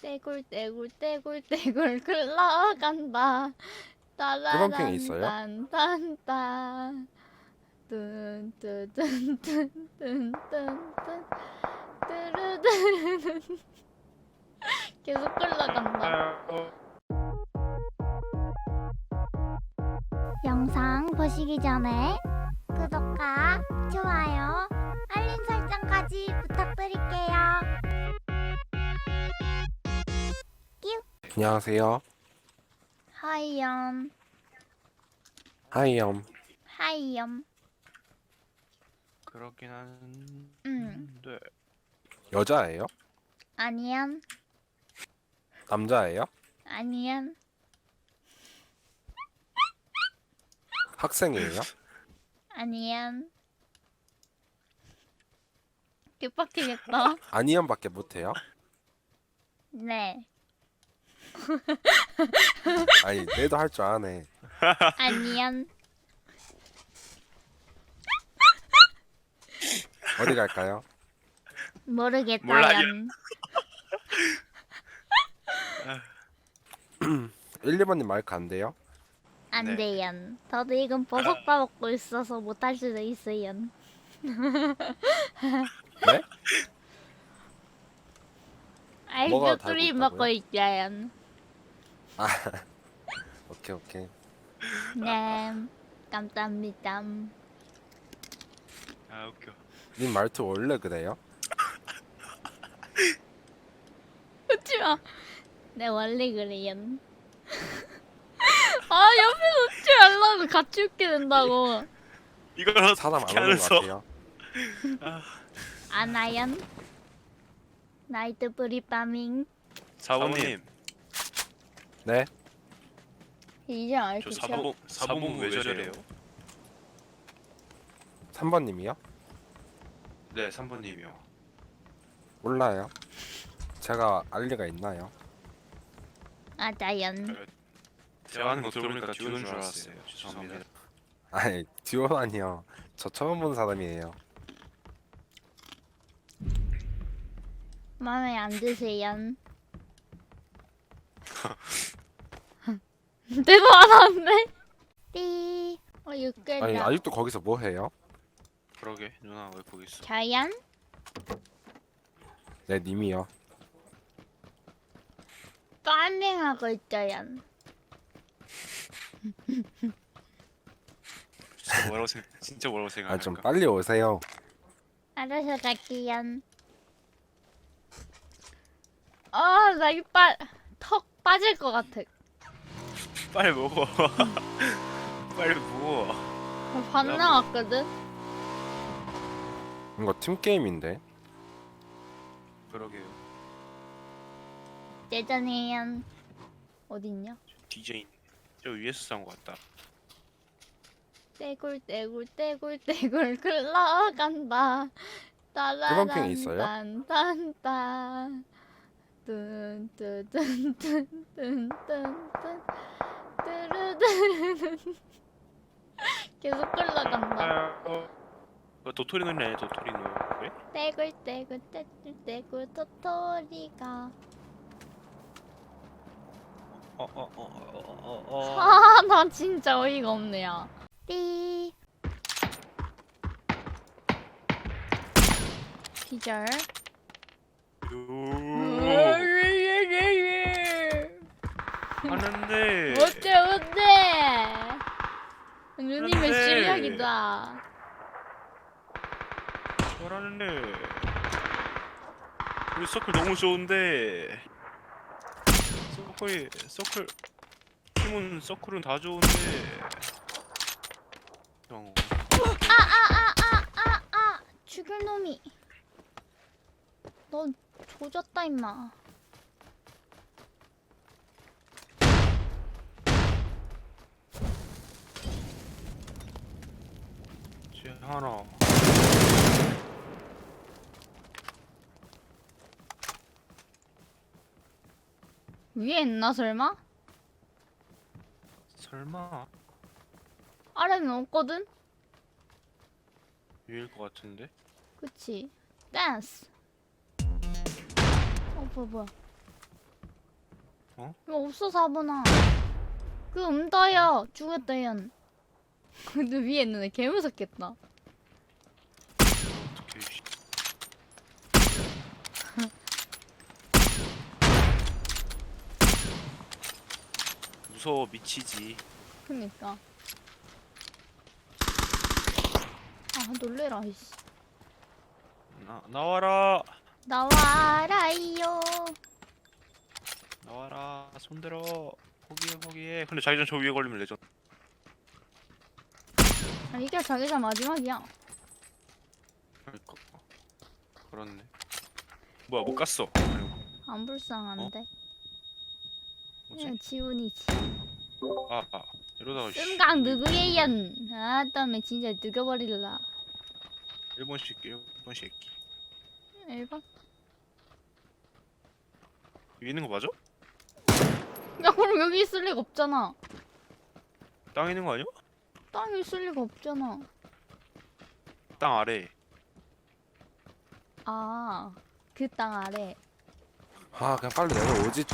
떼굴 떼굴 떼굴 떼굴 그런 핑이 있어요? 따라란딴딴딴 뚠뚜둔뚠뚠뚠뚠 뚜루뚜루룬 계속 흘러간다. 영상 보시기 전에 구독과 좋아요, 알림 설정까지 부탁드릴게요. 안녕하세요. 하이염 하이엄. 하이염 그렇긴 응 한데 여자예요? 아니염 남자예요? 아니염 학생이에요? 아니염 개빡치겠다 아니엄밖에 못해요? 네 아니 내도 할 줄 아네. 아니염 어디 갈까요? 모르겠다염 1, 2번님 마이크 안 돼요? 안 네. 돼요. 저도 이건 버섯 따먹고 있어서 못 할 수도 있어요. 네? 뭐가 뚜리 달고 먹고 있다고요? 있어요. 아 오케이 오케이. 네, 감사합니다. 아 웃겨 님 말투 원래 그래요? 웃지마. 네 원래 그래요. 아 옆에서 웃지 말라고 같이 웃게 된다고. 이걸 사람 안 어떻게 오는 것 같아요. 아나연. 나이트 브리파밍. 사모님 네? 이제 알저 겠죠 사범 사범 왜 저래요? 3번님이요? 네 3번님이요 몰라요. 제가 알 리가 있나요? 아자연. 제가 하는 거 들어보니까 듀오인 줄 알았어요 죄송합니다 아니 듀오라니요. 저 처음 본 사람이에요. 마음에 안 드세요? 대도 안 하는데? 띠, 어, 육개장. 아니 아직도 거기서 뭐 해요? 그러게 누나 왜 거기 있어 자연? 네 님이요. 까밍하고 있어요. 진짜 뭐라고 생 진짜 뭐라고 아 생각할까 좀 빨리 오세요. 알아서 갈게요. 아, 나 이빨 턱 빠질 것 같아. 빨리 먹어 빨리 먹어 어, 반 나왔거든? 이거 팀 게임인데. 그러게요 예전에요. 어딨냐? DJ 저 위에서 싼거 같다 떼굴 떼굴 떼굴 떼굴 흘러간다. 그런 핑이 있어요? 딴딴딴 뚠뚜둔뚠뚠뚠뚠 뚜루뚜루룬 계속 흘러간다. 어, 도토리 노래 아니야 도토리 노래? 떼굴 떼굴 떼굴 떼굴 도토리가 어어어어어어 아 나 진짜 어이가 없네요. 띠, 기절. 하는데 어째 어째 누님의. 실력이다. 잘하는데 우리 서클 너무 좋은데 서클이 서클 팀은 서클은 다 좋은데 형아 죽일 놈이. 넌 조졌다 임마. 쟤 하나 위에 있나 설마? 설마 아래는 없거든? 위일 것 같은데 그치. 댄스. 어 뭐야 뭐야. 이거 없어 사보나. 그 음다야 죽었다 연. 근데 위에 있는 애 개무섭겠다. 어떻게 씨. 무서워 미치지. 그니까. 아 놀래라 이씨. 나 나와라 나와라이요. 나와라 손들어 포기해 포기해. 근데 자기전 저 위에 걸리면 레전. 아, 이게 자기장 마지막이야. 그러니까. 그렇네. 뭐야 못 갔어. 아이고, 안 불쌍한데. 뭐지? 그냥 지훈이지. 아, 아 이러다가 씨, 씀강 누구예요? 아, 다음에 진짜 누겨버릴라. 일본 새끼 일본 새끼. 1번? 위에 있는 거 맞아? 야, 그럼 여기 있을 리가 없잖아. 땅에 있는 거 아니야? 땅에 있을 리가 없잖아. 땅 아래. 아, 그 땅 아래. 아 그냥 빨리 내려오지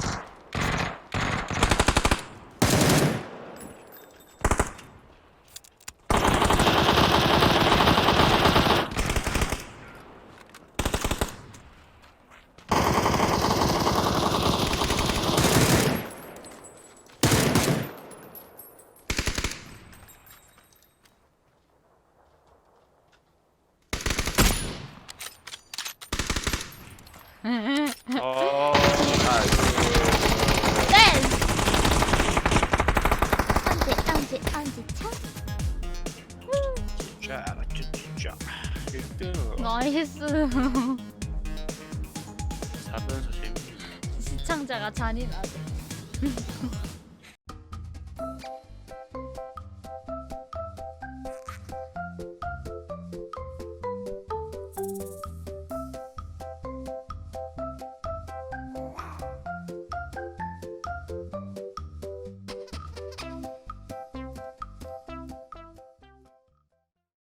아, 댄스! 안돼, 안돼, 안돼, 차? 자, 쭈쭈쭈. 1등. 나이스. 재밌네. 시청자가 잔인하대.